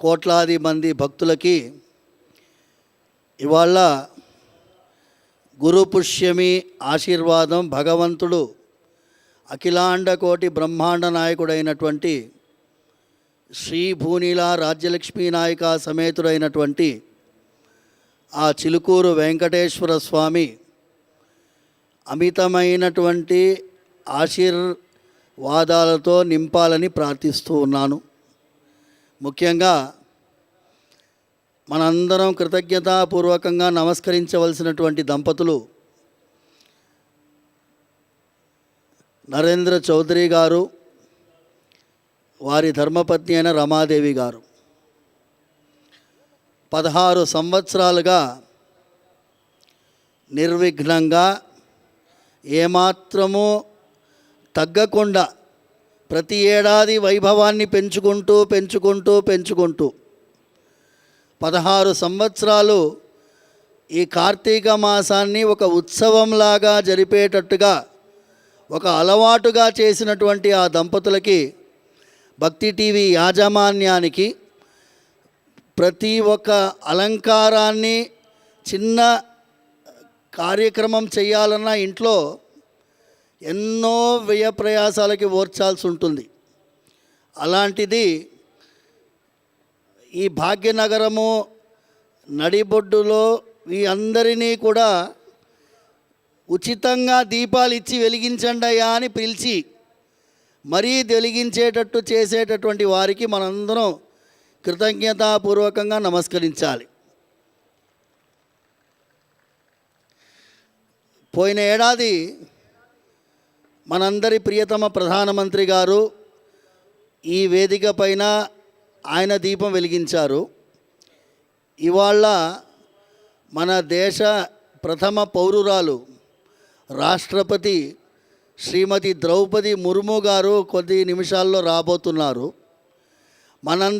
కోట్లాది మంది భక్తులకి ఇవాళ గురుపుష్యమి ఆశీర్వాదం భగవంతుడు అఖిలాండ కోటి బ్రహ్మాండ నాయకుడైనటువంటి శ్రీ భూనీల రాజ్యలక్ష్మీ నాయక సమేతుడైనటువంటి ఆ చిలుకూరు వెంకటేశ్వర స్వామి అమితమైనటువంటి ఆశీర్వాదాలతో నింపాలని ప్రార్థిస్తూ ఉన్నాను. ముఖ్యంగా మనందరం కృతజ్ఞతాపూర్వకంగా నమస్కరించవలసినటువంటి దంపతులు నరేంద్ర చౌదరి గారు వారి ధర్మపత్ని అయిన రమాదేవి గారు. పదహారు సంవత్సరాలుగా నిర్విఘ్నంగా ఏమాత్రము తగ్గకుండా ప్రతి ఏడాది వైభవాన్ని పెంచుకుంటూ పెంచుకుంటూ పెంచుకుంటూ పదహారు సంవత్సరాలు ఈ కార్తీక మాసాన్ని ఒక ఉత్సవంలాగా జరిపేటట్టుగా ఒక అలవాటుగా చేసినటువంటి ఆ దంపతులకి భక్తి టీవీ యాజమాన్యానికి ప్రతి ఒక్క అలంకారాన్ని చిన్న కార్యక్రమం చేయాలన్నా ఇంట్లో ఎన్నో వ్యయ ప్రయాసాలకి ఓర్చాల్సి ఉంటుంది. అలాంటిది ఈ భాగ్యనగరము నడిబొడ్డులో ఈ అందరినీ కూడా ఉచితంగా దీపాలు ఇచ్చి వెలిగించండి అయ్యా అని పిలిచి మరీ వెలిగించేటట్టు చేసేటటువంటి వారికి మనందరం కృతజ్ఞతాపూర్వకంగా నమస్కరించాలి. పోయిన ఏడాది మనందరి ప్రియతమ ప్రధానమంత్రి గారు ఈ వేదిక పైన ఆయన దీపం వెలిగించారు. ఇవాళ మన దేశ ప్రథమ పౌరురాలు రాష్ట్రపతి శ్రీమతి ద్రౌపది ముర్ము గారు కొద్ది నిమిషాల్లో రాబోతున్నారు. మన